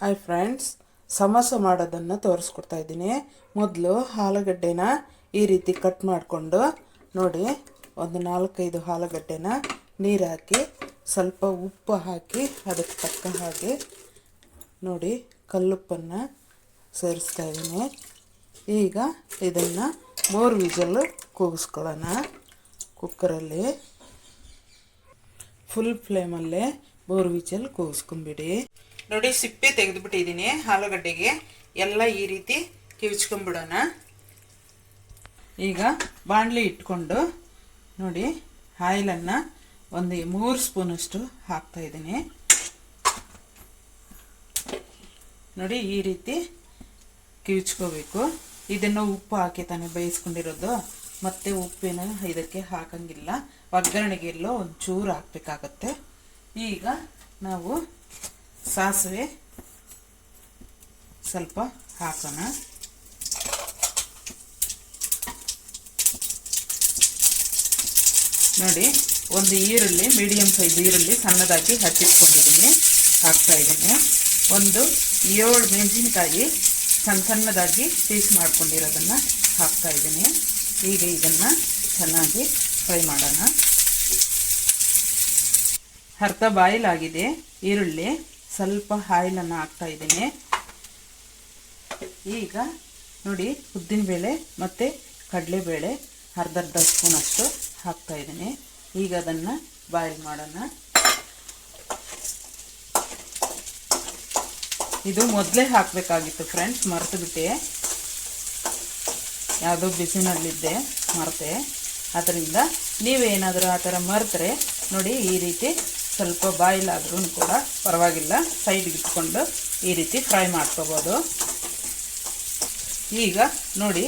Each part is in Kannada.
ಹಾಯ್ ಫ್ರೆಂಡ್ಸ್ ಸಮೋಸ ಮಾಡೋದನ್ನು ತೋರಿಸ್ಕೊಡ್ತಾ ಇದ್ದೀನಿ. ಮೊದಲು ಆಲೂಗಡ್ಡೆನ ಈ ರೀತಿ ಕಟ್ ಮಾಡಿಕೊಂಡು ನೋಡಿ, ಒಂದು ನಾಲ್ಕೈದು ಆಲೂಗಡ್ಡೆನ ನೀರು ಹಾಕಿ, ಸ್ವಲ್ಪ ಉಪ್ಪು ಹಾಕಿ, ಅದಕ್ಕೆ ತಕ್ಕ ಹಾಗೆ ನೋಡಿ ಕಲ್ಲುಪ್ಪನ್ನು ಸೇರಿಸ್ತಾ ಇದ್ದೀನಿ. ಈಗ ಇದನ್ನು ಮೂರು ವಿಜಲ್ಲು ಕೂಗಿಸ್ಕೊಳ್ಳೋಣ. ಕುಕ್ಕರಲ್ಲಿ ಫುಲ್ ಫ್ಲೇಮಲ್ಲೇ ಮೂರು ವಿಜಲ್ ಕೂಗಿಸ್ಕೊಂಬಿಡಿ ನೋಡಿ ಸಿಪ್ಪೆ ತೆಗೆದುಬಿಟ್ಟಿದ್ದೀನಿ ಆಲೂಗಡ್ಡೆಗೆ. ಎಲ್ಲ ಈ ರೀತಿ ಕಿವಿಚ್ಕೊಂಬಿಡೋಣ ಈಗ ಬಾಣಲಿ ಇಟ್ಕೊಂಡು ನೋಡಿ ಆಯಿಲನ್ನು ಒಂದು ಮೂರು ಸ್ಪೂನಷ್ಟು ಹಾಕ್ತಾ ಇದ್ದೀನಿ. ನೋಡಿ ಈ ರೀತಿ ಕಿವಿಚ್ಕೋಬೇಕು. ಇದನ್ನು ಉಪ್ಪು ಹಾಕಿ ತಾನೇ ಬೇಯಿಸ್ಕೊಂಡಿರೋದು. ಮತ್ತೆ ಉಪ್ಪಿನ ಇದಕ್ಕೆ ಹಾಕಂಗಿಲ್ಲ. ಒಗ್ಗರಣೆಗೆಲ್ಲೋ ಒಂದು ಚೂರು ಹಾಕಬೇಕಾಗತ್ತೆ. ಈಗ ನಾವು ಸಾಸಿವೆ ಸ್ವಲ್ಪ ಹಾಕೋಣ. ನೋಡಿ, ಒಂದು ಈರುಳ್ಳಿ ಮೀಡಿಯಮ್ ಸೈಜ್ ಈರುಳ್ಳಿ ಸಣ್ಣದಾಗಿ ಹಚ್ಚಿಟ್ಕೊಂಡಿದ್ದೀನಿ. ಹಾಕ್ತಾ ಇದ್ದೀನಿ. ಒಂದು ಏಳು ಮೆಣಸಿನಕಾಯಿ ಸಣ್ಣ ಸಣ್ಣದಾಗಿ ಪೀಸ್ ಮಾಡ್ಕೊಂಡಿರೋದನ್ನು ಹಾಕ್ತಾ ಇದ್ದೀನಿ. ಈಗ ಇದನ್ನು ಚೆನ್ನಾಗಿ ಫ್ರೈ ಮಾಡೋಣ. ಅರ್ಧ ಬಾಯಿಲ್ ಆಗಿದೆ ಈರುಳ್ಳಿ. ಸ್ವಲ್ಪ ಆಯಿಲನ್ನು ಹಾಕ್ತಾ ಇದ್ದೀನಿ. ಈಗ ನೋಡಿ ಉದ್ದಿನಬೇಳೆ ಮತ್ತು ಕಡಲೆಬೇಳೆ ಅರ್ಧ ಅರ್ಧ ಸ್ಪೂನಷ್ಟು ಹಾಕ್ತಾ ಇದ್ದೀನಿ. ಈಗ ಅದನ್ನು ಬಾಯ್ಲ್ ಮಾಡೋಣ. ಇದು ಮೊದಲೇ ಹಾಕಬೇಕಾಗಿತ್ತು ಫ್ರೆಂಡ್ಸ್ ಮರೆತು ಬಿಟ್ಟೆ ಯಾವುದೋ ಬಿಸಿನಲ್ಲಿದ್ದೆ, ಮರೆತೆ. ಅದರಿಂದ ನೀವೇನಾದರೂ ಆ ಥರ ಮರೆತರೆ ನೋಡಿ ಈ ರೀತಿ ಸ್ವಲ್ಪ ಬಾಯಿಲ್ ಆದ್ರೂ ಕೂಡ ಪರವಾಗಿಲ್ಲ. ಸೈಡ್ಗೆ ಇಟ್ಕೊಂಡು ಈ ರೀತಿ ಫ್ರೈ ಮಾಡ್ಕೋಬೋದು. ಈಗ ನೋಡಿ,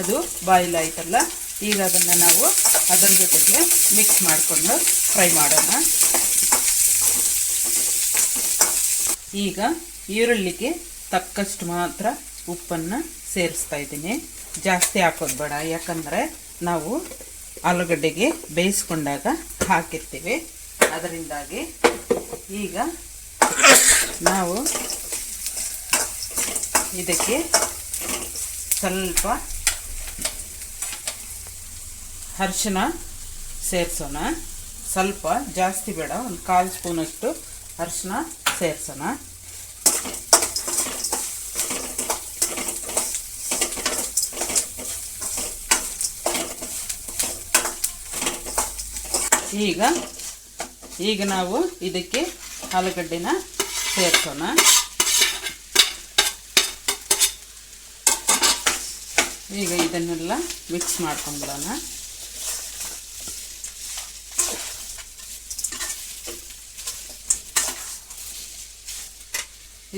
ಅದು ಬಾಯಿಲ್ ಆಯ್ತಲ್ಲ? ಈಗ ಅದನ್ನು ನಾವು ಅದರ ಜೊತೆಗೆ ಮಿಕ್ಸ್ ಮಾಡಿಕೊಂಡು ಫ್ರೈ ಮಾಡೋಣ. ಈಗ ಈರುಳ್ಳಿಗೆ ತಕ್ಕಷ್ಟು ಮಾತ್ರ ಉಪ್ಪನ್ನು ಸೇರಿಸ್ತಾ ಇದ್ದೀನಿ. ಜಾಸ್ತಿ ಹಾಕೋದು ಬೇಡ. ಯಾಕಂದರೆ ನಾವು ಆಲೂಗಡ್ಡೆಗೆ ಬೇಯಿಸ್ಕೊಂಡಾಗ ಹಾಕಿರ್ತೀವಿ. ಅದರಿಂದಾಗಿ ಈಗ ನಾವು ಇದಕ್ಕೆ ಸ್ವಲ್ಪ ಅರಿಶಿನ ಸೇರಿಸೋಣ. ಸ್ವಲ್ಪ ಜಾಸ್ತಿ ಬೇಡ, ಒಂದು ಕಾಲು ಸ್ಪೂನಷ್ಟು ಅರಿಶಿನ ಸೇರಿಸೋಣ. ಈಗ ಈಗ ನಾವು ಇದಕ್ಕೆ ಆಲೂಗಡ್ಡೆನ ಸೇರಿಸೋಣ. ಈಗ ಇದನ್ನೆಲ್ಲ ಮಿಕ್ಸ್ ಮಾಡ್ಕೊಂಡ್ಬಿಡೋಣ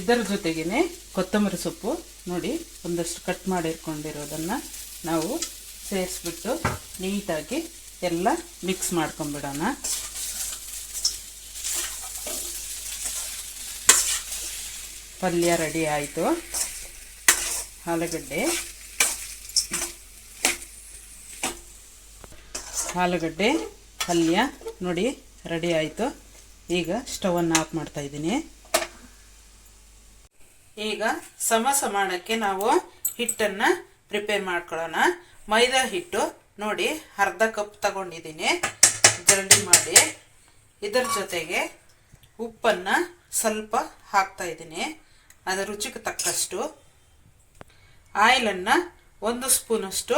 ಇದರ ಜೊತೆಗೇ ಕೊತ್ತಂಬರಿ ಸೊಪ್ಪು ನೋಡಿ, ಒಂದಷ್ಟು ಕಟ್ ಮಾಡಿರ್ಕೊಂಡಿರೋದನ್ನು ನಾವು ಸೇರಿಸ್ಬಿಟ್ಟು ನೀಟಾಗಿ ಎಲ್ಲ ಮಿಕ್ಸ್ ಮಾಡ್ಕೊಂಬಿಡೋಣ. ಪಲ್ಯ ರೆಡಿ ಆಯಿತು. ಆಲೂಗಡ್ಡೆ. ಆಲೂಗಡ್ಡೆ, ಪಲ್ಯ ನೋಡಿ ರೆಡಿ ಆಯಿತು. ಈಗ ಸ್ಟವನ್ನು ಆಫ್ ಮಾಡ್ತಾ ಇದ್ದೀನಿ. ಈಗ ಸಮಸ ಮಾಡೋಕ್ಕೆ ನಾವು ಹಿಟ್ಟನ್ನು ಪ್ರಿಪೇರ್ ಮಾಡ್ಕೊಳ್ಳೋಣ. ಮೈದಾ ಹಿಟ್ಟು ನೋಡಿ ಅರ್ಧ ಕಪ್ ತಗೊಂಡಿದ್ದೀನಿ. ಜರಡಿ ಮಾಡಿ. ಇದರ ಜೊತೆಗೆ ಉಪ್ಪನ್ನು ಸ್ವಲ್ಪ ಹಾಕ್ತಾ ಇದ್ದೀನಿ. ಅದರ ರುಚಿಗೆ ತಕ್ಕಷ್ಟು ಆಯಿಲನ್ನು ಒಂದು ಸ್ಪೂನಷ್ಟು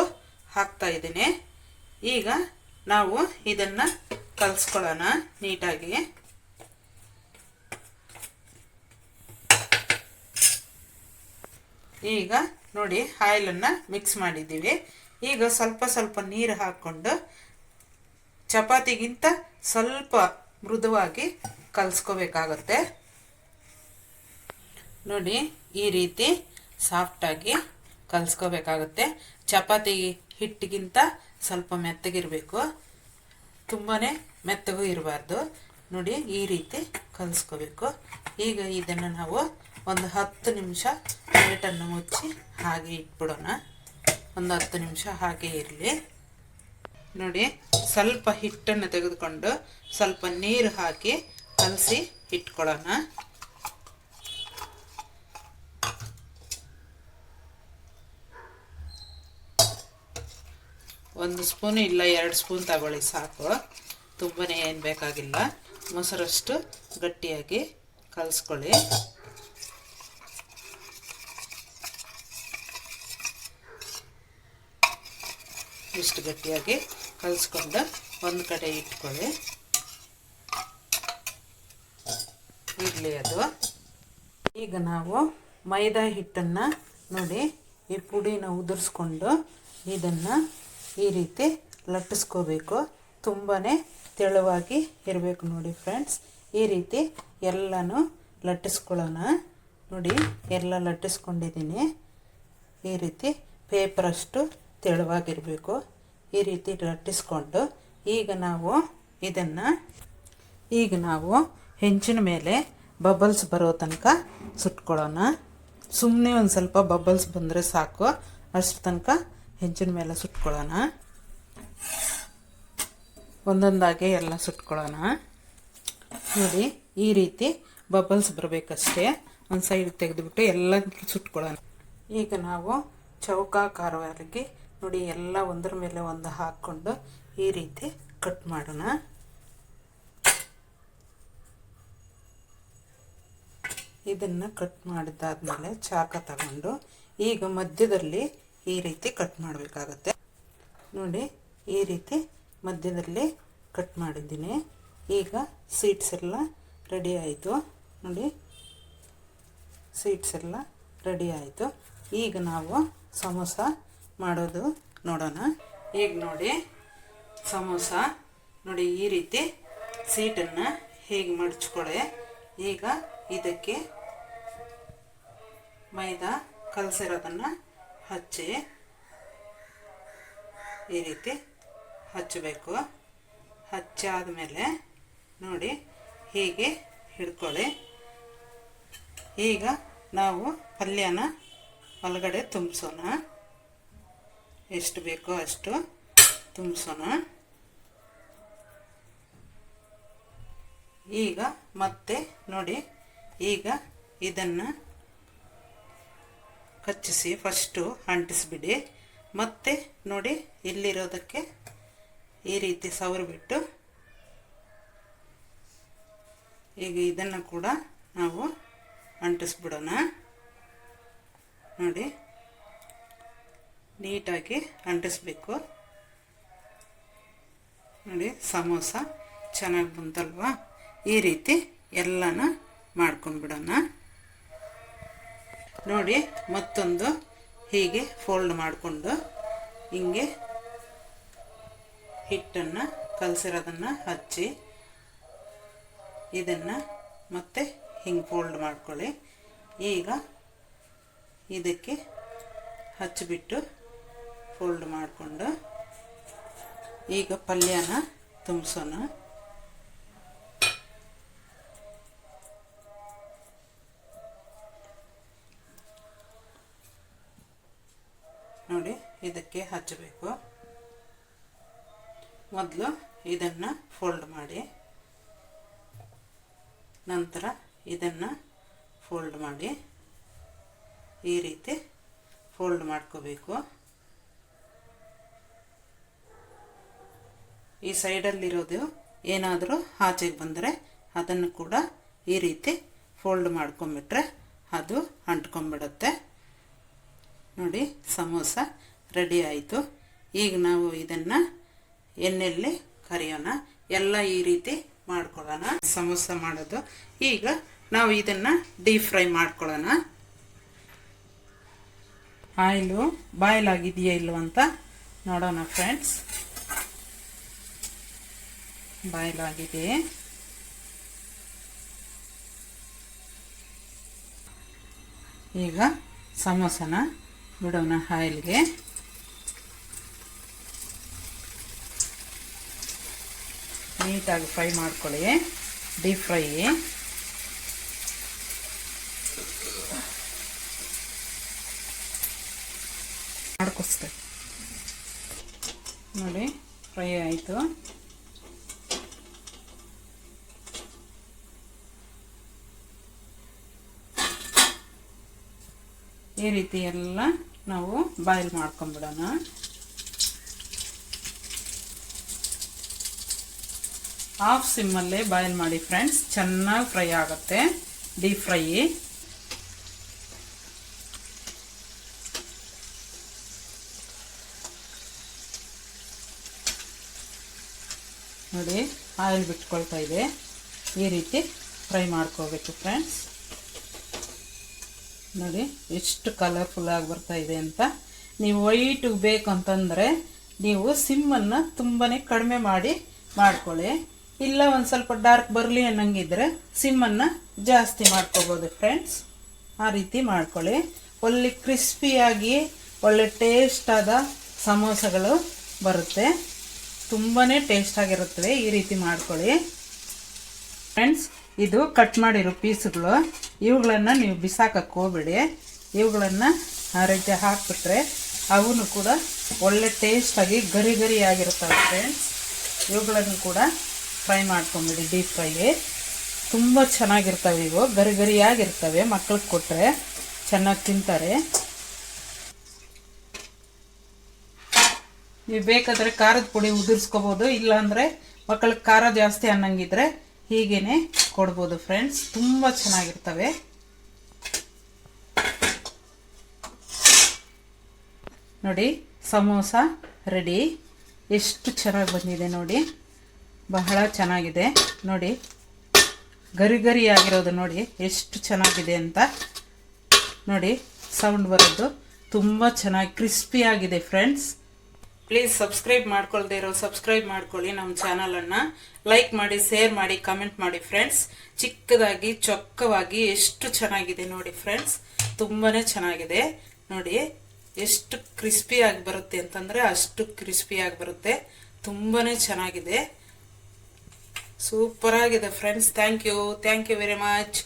ಹಾಕ್ತಾ ಇದ್ದೀನಿ. ಈಗ ನಾವು ಇದನ್ನು ಕಲಿಸ್ಕೊಳ್ಳೋಣ ನೀಟಾಗಿ. ಈಗ ನೋಡಿ ಆಯಿಲನ್ನು ಮಿಕ್ಸ್ ಮಾಡಿದ್ದೀವಿ. ಈಗ ಸ್ವಲ್ಪ ಸ್ವಲ್ಪ ನೀರು ಹಾಕ್ಕೊಂಡು ಚಪಾತಿಗಿಂತ ಸ್ವಲ್ಪ ಮೃದುವಾಗಿ ಕಲಿಸ್ಕೋಬೇಕಾಗತ್ತೆ. ನೋಡಿ, ಈ ರೀತಿ ಸಾಫ್ಟಾಗಿ ಕಲಿಸ್ಕೋಬೇಕಾಗುತ್ತೆ. ಚಪಾತಿ ಹಿಟ್ಟಿಗಿಂತ ಸ್ವಲ್ಪ ಮೆತ್ತಗಿರಬೇಕು. ತುಂಬಾ ಮೆತ್ತಗೂ ಇರಬಾರ್ದು. ನೋಡಿ, ಈ ರೀತಿ ಕಲಿಸ್ಕೋಬೇಕು. ಈಗ ಇದನ್ನು ನಾವು ಒಂದು ಹತ್ತು ನಿಮಿಷ ಪ್ಲೇಟನ್ನು ಮುಚ್ಚಿ ಹಾಗೆ ಇಟ್ಬಿಡೋಣ. ಒಂದು ಹತ್ತು ನಿಮಿಷ ಹಾಗೆ ಇರಲಿ. ನೋಡಿ, ಸ್ವಲ್ಪ ಹಿಟ್ಟನ್ನು ತೆಗೆದುಕೊಂಡು ಸ್ವಲ್ಪ ನೀರು ಹಾಕಿ ಕಲಸಿ ಇಟ್ಕೊಳ್ಳೋಣ. ಒಂದು ಸ್ಪೂನ್ ಇಲ್ಲ ಎರಡು ಸ್ಪೂನ್ ತಗೊಳ್ಳಿ ಸಾಕು. ತುಂಬನೇ ಏನು ಬೇಕಾಗಿಲ್ಲ. ಮೊಸರಷ್ಟು ಗಟ್ಟಿಯಾಗಿ ಕಲಿಸ್ಕೊಳ್ಳಿ. ಇಷ್ಟು ಗಟ್ಟಿಯಾಗಿ ಕಲಿಸ್ಕೊಂಡು ಒಂದು ಕಡೆ ಇಟ್ಕೊಳ್ಳಿ. ಇಡ್ಲಿ ಅದು. ಈಗ ನಾವು ಮೈದಾ ಹಿಟ್ಟನ್ನು ನೋಡಿ ಈ ಪುಡಿನ ಉದುರಿಸ್ಕೊಂಡು ಇದನ್ನು ಈ ರೀತಿ ಲಟ್ಟಿಸ್ಕೋಬೇಕು. ತುಂಬಾ ತೆಳುವಾಗಿ ಇರಬೇಕು ನೋಡಿ ಫ್ರೆಂಡ್ಸ್. ಈ ರೀತಿ ಎಲ್ಲನೂ ಲಟ್ಟಿಸ್ಕೊಳ್ಳೋಣ. ನೋಡಿ, ಎಲ್ಲ ಲಟ್ಟಿಸ್ಕೊಂಡಿದ್ದೀನಿ. ಈ ರೀತಿ ಪೇಪರಷ್ಟು ತೆಳುವಾಗಿರಬೇಕು. ಈ ರೀತಿ ಲಟ್ಟಿಸ್ಕೊಂಡು ಈಗ ನಾವು ಇದನ್ನು, ಈಗ ನಾವು ಹೆಂಚಿನ ಮೇಲೆ ಬಬಲ್ಸ್ ಬರೋ ತನಕ ಸುಟ್ಕೊಳ್ಳೋಣ. ಸುಮ್ಮನೆ ಒಂದು ಸ್ವಲ್ಪ ಬಬಲ್ಸ್ ಬಂದರೆ ಸಾಕು. ಅಷ್ಟು ತನಕ ಹೆಂಚಿನ ಮೇಲೆ ಸುಟ್ಕೊಳ್ಳೋಣ. ಒಂದೊಂದಾಗೆ ಎಲ್ಲ ಸುಟ್ಕೊಳ್ಳೋಣ. ನೋಡಿ, ಈ ರೀತಿ ಬಬಲ್ಸ್ ಬರಬೇಕಷ್ಟೇ. ಒಂದು ಸೈಡ್ ತೆಗೆದುಬಿಟ್ಟು ಎಲ್ಲ ಸುಟ್ಕೊಳ್ಳೋಣ. ಈಗ ನಾವು ಚೌಕಾಕಾರವಾಗಿ ನೋಡಿ, ಎಲ್ಲ ಒಂದರ ಮೇಲೆ ಒಂದು ಹಾಕ್ಕೊಂಡು ಈ ರೀತಿ ಕಟ್ ಮಾಡೋಣ. ಇದನ್ನು ಕಟ್ ಮಾಡಿದ್ದಾದಮೇಲೆ ಚಾಕ ತಗೊಂಡು ಈಗ ಮಧ್ಯದಲ್ಲಿ ಈ ರೀತಿ ಕಟ್ ಮಾಡಬೇಕಾಗತ್ತೆ. ನೋಡಿ, ಈ ರೀತಿ ಮಧ್ಯದಲ್ಲಿ ಕಟ್ ಮಾಡಿದ್ದೀನಿ. ಈಗ ಸೀಟ್ಸ್ ಎಲ್ಲ ರೆಡಿ ಆಯಿತು. ನೋಡಿ ಸೀಟ್ಸ್ ಎಲ್ಲ ರೆಡಿ ಆಯಿತು. ಈಗ ನಾವು ಸಮೋಸ ಮಾಡೋದು ನೋಡೋಣ. ಈಗ ನೋಡಿ, ಸಮೋಸ, ನೋಡಿ, ಈ ರೀತಿ ಸೀಟನ್ನು ಹೇಗೆ ಮಡಚ್ಕೊಳ್ಳೆ. ಈಗ ಇದಕ್ಕೆ ಮೈದಾ ಕಲಸಿರೋದನ್ನು ಹಚ್ಚಿ ಈ ರೀತಿ ಹಚ್ಚಬೇಕು. ಹಚ್ಚಾದ ಮೇಲೆ ನೋಡಿ ಹೀಗೆ ಹಿಡ್ಕೊಳ್ಳಿ. ಈಗ ನಾವು ಪಲ್ಯನ ಒಳಗಡೆ ತುಂಬಿಸೋಣ. ಎಷ್ಟು ಬೇಕೋ ಅಷ್ಟು ತುಂಬಿಸೋಣ. ಈಗ ಮತ್ತೆ ನೋಡಿ ಈಗ ಇದನ್ನು ಕಚ್ಚಿಸಿ ಫಸ್ಟು ಅಂಟಿಸ್ಬಿಡಿ. ಮತ್ತೆ ನೋಡಿ ಇಲ್ಲಿರೋದಕ್ಕೆ ಈ ರೀತಿ ಸವರಿಬಿಟ್ಟು ಈಗ ಇದನ್ನು ಕೂಡ ನಾವು ಅಂಟಿಸ್ಬಿಡೋಣ. ನೋಡಿ ನೀಟಾಗಿ ಅಂಟಿಸ್ಬೇಕು. ನೋಡಿ ಸಮೋಸ ಚೆನ್ನಾಗಿ ಬಂತಲ್ವಾ? ಈ ರೀತಿ ಎಲ್ಲನ ಮಾಡ್ಕೊಂಡ್ಬಿಡೋಣ. ನೋಡಿ, ಮತ್ತೊಂದು ಹೀಗೆ ಫೋಲ್ಡ್ ಮಾಡಿಕೊಂಡು ಹಿಂಗೆ ಹಿಟ್ಟನ್ನು ಕಲಸಿರೋದನ್ನು ಹಚ್ಚಿ ಇದನ್ನು ಮತ್ತೆ ಹಿಂಗೆ ಫೋಲ್ಡ್ ಮಾಡ್ಕೊಳ್ಳಿ. ಈಗ ಇದಕ್ಕೆ ಹಚ್ಚಿಬಿಟ್ಟು ಫೋಲ್ಡ್ ಮಾಡಿಕೊಂಡು ಈಗ ಪಲ್ಯನ ತುಂಬಿಸೋಣ. ಇದಕ್ಕೆ ಹಚ್ಚಬೇಕು. ಮೊದಲು ಇದನ್ನು ಫೋಲ್ಡ್ ಮಾಡಿ. ನಂತರ ಇದನ್ನು ಫೋಲ್ಡ್ ಮಾಡಿ. ಈ ರೀತಿ ಫೋಲ್ಡ್ ಮಾಡ್ಕೋಬೇಕು. ಈ ಸೈಡಲ್ಲಿರೋದು ಏನಾದರೂ ಆಚೆಗೆ ಬಂದರೆ ಅದನ್ನು ಕೂಡ ಈ ರೀತಿ ಫೋಲ್ಡ್ ಮಾಡ್ಕೊಂಬಿಟ್ರೆ ಅದು ಅಂಟ್ಕೊಂಬಿಡುತ್ತೆ ನೋಡಿ, ಸಮೋಸ ರೆಡಿ ಆಯಿತು. ಈಗ ನಾವು ಇದನ್ನು ಎಣ್ಣೆಯಲ್ಲಿ ಕರಿಯೋಣ. ಎಲ್ಲ ಈ ರೀತಿ ಮಾಡ್ಕೊಳ್ಳೋಣ. ಸಮೋಸ ಮಾಡೋದು. ಈಗ ನಾವು ಇದನ್ನು ಡೀಪ್ ಫ್ರೈ ಮಾಡ್ಕೊಳ್ಳೋಣ. ಆಯಿಲು ಬಾಯ್ಲ್ ಆಗಿದೆಯಾ ಅಂತ ನೋಡೋಣ ಫ್ರೆಂಡ್ಸ್. ಬಾಯ್ಲ್ ಆಗಿದೆ. ಈಗ ಸಮೋಸನ ಬಿಡೋಣ ಆಯಿಲ್ಗೆ. ನೀಟಾಗಿ ಫ್ರೈ ಮಾಡ್ಕೊಳ್ಳಿ. Deep fry. ಮಾಡ್ಕೊಸ್ತೇವೆ ನೋಡಿ, ಫ್ರೈ ಆಯಿತು. ಈ ರೀತಿ ಎಲ್ಲ ನಾವು ಬಾಯ್ಲ್ ಮಾಡ್ಕೊಂಬಿಡೋಣ. ಹಾಫ್ ಸಿಮ್ಮಲ್ಲೇ ಬಾಯ್ಲ್ ಮಾಡಿ ಫ್ರೆಂಡ್ಸ್ ಚೆನ್ನಾಗಿ ಫ್ರೈ ಆಗುತ್ತೆ. ಡೀಪ್ ಫ್ರೈ ನೋಡಿ ಆಯಿಲ್ ಬಿಟ್ಕೊಳ್ತಾ ಇದೆ. ಈ ರೀತಿ ಫ್ರೈ ಮಾಡ್ಕೋಬೇಕು ಫ್ರೆಂಡ್ಸ್ ನೋಡಿ, ಎಷ್ಟು ಕಲರ್ಫುಲ್ ಆಗಿ ಬರ್ತಾ ಇದೆ ಅಂತ. ನೀವು ವೈಟ್ ಬೇಕು ಅಂತಂದರೆ ನೀವು ಸಿಮ್ಮನ್ನು ತುಂಬಾ ಕಡಿಮೆ ಮಾಡಿ ಮಾಡ್ಕೊಳ್ಳಿ. ಇಲ್ಲ, ಒಂದು ಸ್ವಲ್ಪ ಡಾರ್ಕ್ ಬರಲಿ ಅನ್ನಂಗಿದ್ರೆ ಸಿಮ್ಮನ್ನು ಜಾಸ್ತಿ ಮಾಡ್ಕೋಬೋದು ಫ್ರೆಂಡ್ಸ್ ಆ ರೀತಿ ಮಾಡ್ಕೊಳ್ಳಿ. ಒಳ್ಳೆ ಕ್ರಿಸ್ಪಿಯಾಗಿ ಒಳ್ಳೆ ಟೇಸ್ಟ್ ಆದ ಸಮೋಸಗಳು ಬರುತ್ತೆ. ತುಂಬಾ ಟೇಸ್ಟ್ ಆಗಿರುತ್ತವೆ, ಈ ರೀತಿ ಮಾಡ್ಕೊಳ್ಳಿ. ಫ್ರೆಂಡ್ಸ್ ಇದು ಕಟ್ ಮಾಡಿರೋ ಪೀಸ್ಗಳು. ಇವುಗಳನ್ನು ನೀವು ಬಿಸಾಕಕ್ಕೆ ಹೋಗ್ಬೇಡಿ. ಇವುಗಳನ್ನು ರೆಜ್ಜೆ ಹಾಕಿಬಿಟ್ರೆ ಅವನು ಕೂಡ ಒಳ್ಳೆ ಟೇಸ್ಟಾಗಿ ಗರಿ ಗರಿ ಆಗಿರುತ್ತವೆ ಫ್ರೆಂಡ್ಸ್ ಇವುಗಳನ್ನು ಕೂಡ ಫ್ರೈ ಮಾಡ್ಕೊಂಬಿಡಿ, ಡೀಪ್ ಫ್ರೈಗೆ. ತುಂಬ ಚೆನ್ನಾಗಿರ್ತವೆ ಇವು, ಗರಿ ಗರಿಯಾಗಿರ್ತವೆ ಮಕ್ಳಿಗೆ ಕೊಟ್ಟರೆ ಚೆನ್ನಾಗಿ ತಿಂತಾರೆ. ನೀವು ಬೇಕಾದರೆ ಖಾರದ ಪುಡಿ ಉದುರಿಸ್ಕೋಬೋದು, ಇಲ್ಲಾಂದರೆ ಮಕ್ಕಳಿಗೆ ಖಾರ ಜಾಸ್ತಿ ಅನ್ನಂಗಿದ್ರೆ ಹೀಗೇನೆ ಕೊಡ್ಬೋದು ಫ್ರೆಂಡ್ಸ್. ತುಂಬ ಚೆನ್ನಾಗಿರ್ತವೆ. ನೋಡಿ, ಸಮೋಸ ರೆಡಿ. ಎಷ್ಟು ಚೆನ್ನಾಗಿ ಬಂದಿದೆ ನೋಡಿ. ಬಹಳ ಚೆನ್ನಾಗಿದೆ. ನೋಡಿ ಗರಿ ಗರಿ ಆಗಿರೋದು ನೋಡಿ, ಎಷ್ಟು ಚೆನ್ನಾಗಿದೆ ಅಂತ. ನೋಡಿ ಸೌಂಡ್ ಬರೋದು ತುಂಬ ಚೆನ್ನಾಗಿ ಕ್ರಿಸ್ಪಿ ಆಗಿದೆ ಫ್ರೆಂಡ್ಸ್ ಪ್ಲೀಸ್ ಸಬ್ಸ್ಕ್ರೈಬ್ ಮಾಡ್ಕೊಳ್ದೆ ಇರೋ ಸಬ್ಸ್ಕ್ರೈಬ್ ಮಾಡ್ಕೊಳ್ಳಿ ನಮ್ಮ ಚಾನಲನ್ನು ಲೈಕ್ ಮಾಡಿ ಶೇರ್ ಮಾಡಿ ಕಮೆಂಟ್ ಮಾಡಿ ಫ್ರೆಂಡ್ಸ್ ಚಿಕ್ಕದಾಗಿ, ಚೊಕ್ಕವಾಗಿ ಎಷ್ಟು ಚೆನ್ನಾಗಿದೆ ನೋಡಿ ಫ್ರೆಂಡ್ಸ್ ತುಂಬಾ ಚೆನ್ನಾಗಿದೆ. ನೋಡಿ, ಎಷ್ಟು ಕ್ರಿಸ್ಪಿಯಾಗಿ ಬರುತ್ತೆ ಅಂತಂದರೆ ಅಷ್ಟು ಕ್ರಿಸ್ಪಿಯಾಗಿ ಬರುತ್ತೆ. ತುಂಬಾ ಚೆನ್ನಾಗಿದೆ. ಸೂಪರ್ ಆಗಿದೆ friends thank you thank you very much